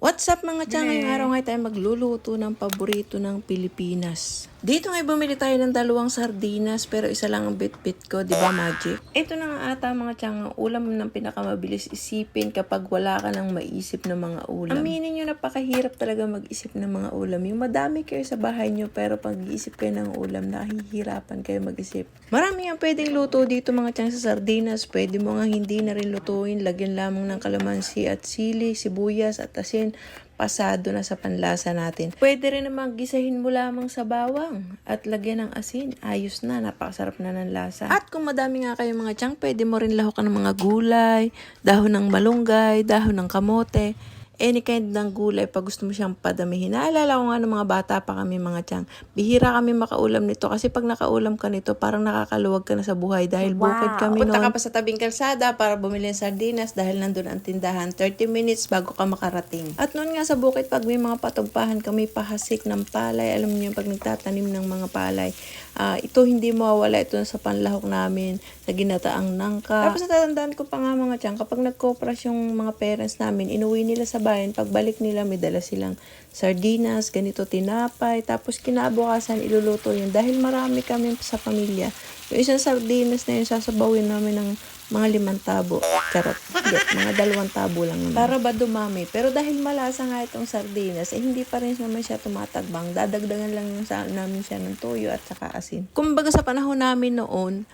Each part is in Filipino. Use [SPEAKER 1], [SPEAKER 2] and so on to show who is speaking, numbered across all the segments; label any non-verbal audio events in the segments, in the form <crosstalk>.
[SPEAKER 1] What's up mga tiyan? Ngayong araw nga tayo magluluto ng paborito ng Pilipinas. Dito nga bumili tayo ng dalawang sardinas pero isa lang ang bit-bit ko, di ba Magic? Ito na nga ata mga tiyan, ang ulam ng pinakamabilis isipin kapag wala ka nang maisip ng mga ulam. Aminin nyo, napakahirap talaga mag-isip ng mga ulam. Yung madami kayo sa bahay nyo pero pag iisip kayo ng ulam, nahihirapan kayo mag-isip. Marami ang pwedeng luto dito mga tiyan sa sardinas. Pwede mo nga hindi na rin lutuin. Lagyan lamang ng kalamansi at sili, sibuyas at asin pasado na sa panlasa natin. Pwede rin naman gisahin mo lamang sa bawang at lagyan ng asin. Ayos na, napakasarap na ng lasa. At kung madami nga kayo mga tiyang, pwede mo rin lahukan ng mga gulay, dahon ng malunggay, dahon ng kamote, any kind ng gulay pag gusto mo siyang padamihin. Naalala ko nga ng mga bata pa kami mga tiyang. Bihira kami makaulam nito kasi pag nakaulam ka nito parang nakakaluwag ka na sa buhay dahil bukid kami Punta ka pa sa tabing kalsada para bumili ng sardinas dahil nandun ang tindahan. 30 minutes bago ka makarating. At noon nga sa bukid pag may mga patugpahan kami pahasik ng palay. Alam niyo pag nagtatanim ng mga palay. Ah, ito hindi mawawala ito sa panlahok namin na ginataang nangka. Tapos natatandaan ko pa nga mga tiyang kapag nagkopras yung mga parents namin, inuwi nila sa bayan. Pagbalik nila may dala silang sardinas, ganito tinapay. Tapos kinabukasan iluluto yun. Dahil marami kami sa pamilya. Yung isang sardinas na yun, sasabawin namin ng mga limang tabo. Charot. Hindi, mga dalawang tabo lang naman. Para ba dumami? Pero dahil malasa nga itong sardinas, eh hindi pa rin naman siya tumatagbang. Dadagdagan lang yung sa, namin siya ng toyo at saka asin. Kumbaga sa panahon namin noon,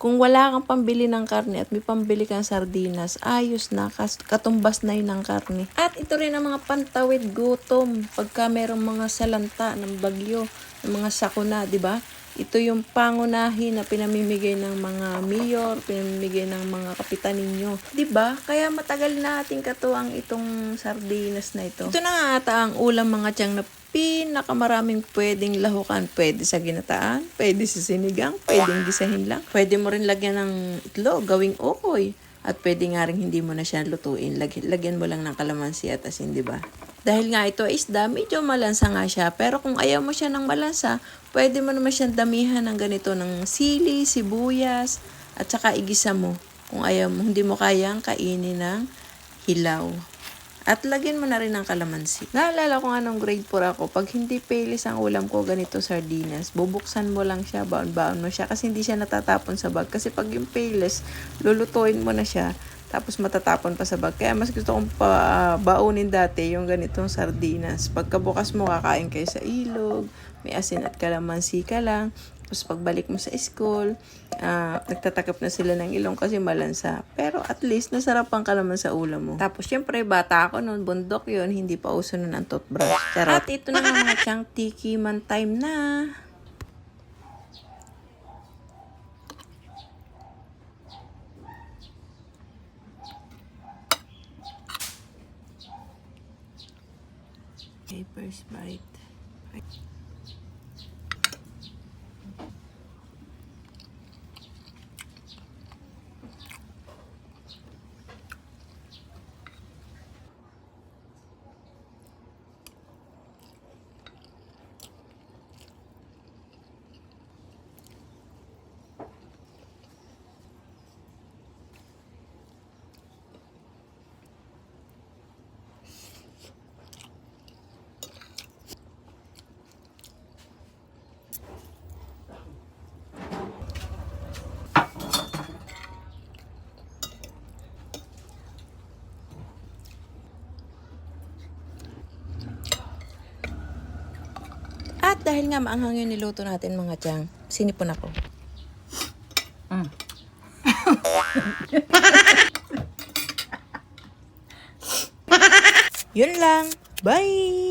[SPEAKER 1] kung wala kang pambili ng karne at may pambili kang sardinas, ayos na, katumbas na yun ng karne. At ito rin ang mga pantawid gutom pagka merong mga salanta ng bagyo, ng mga sakuna, di ba? Ito yung pangunahin na pinamimigay ng mga mayor, pinamimigay ng mga kapitan ninyo. ba? Kaya matagal na ating katuwang itong sardinas na ito. Ito na nga ata ang ulam mga tiyang na pinakamaraming pwedeng lahukan. Pwede sa ginataan, pwede sa sinigang, pwedeng gisahin lang. Pwede mo rin lagyan ng itlog, gawing okoy. At pwede nga rin hindi mo na siya lutuin. Lagyan mo lang ng kalamansi at asin, di ba? Dahil nga ito ay isda, medyo malansa nga siya. Pero kung ayaw mo siya ng malansa, pwede mo naman siyang damihan ng ganito ng sili, sibuyas, at saka igisa mo. Kung ayaw mo, hindi mo kayang kainin ng hilaw. At lagyan mo na rin ng kalamansi. Naalala ko nga nung grade 4 ako, pag hindi palis ang ulam ko ganito sardinas, bubuksan mo lang siya, baon-baon mo siya kasi hindi siya natatapon sa bag. Kasi pag yung palis, lulutuin mo na siya, tapos matatapon pa sa bag. Kaya mas gusto kong pa, ah, baunin dati yung ganitong sardinas. Pagkabukas mo, kakain kayo sa ilog, may asin at kalamansi ka lang. Tapos pagbalik mo sa school, ah, nagtatakip na sila ng ilong kasi malansa. Pero at least nasarapan ka naman sa ulam mo. Tapos syempre bata ako noon, bundok yon hindi pa uso nun ang toothbrush. Charot. At ito na mga tiyang <laughs> tiki man time na. Okay, first At dahil nga maanghang yung niluto natin mga tiyang, sinipon ako. Mm. <laughs> Yun lang. Bye!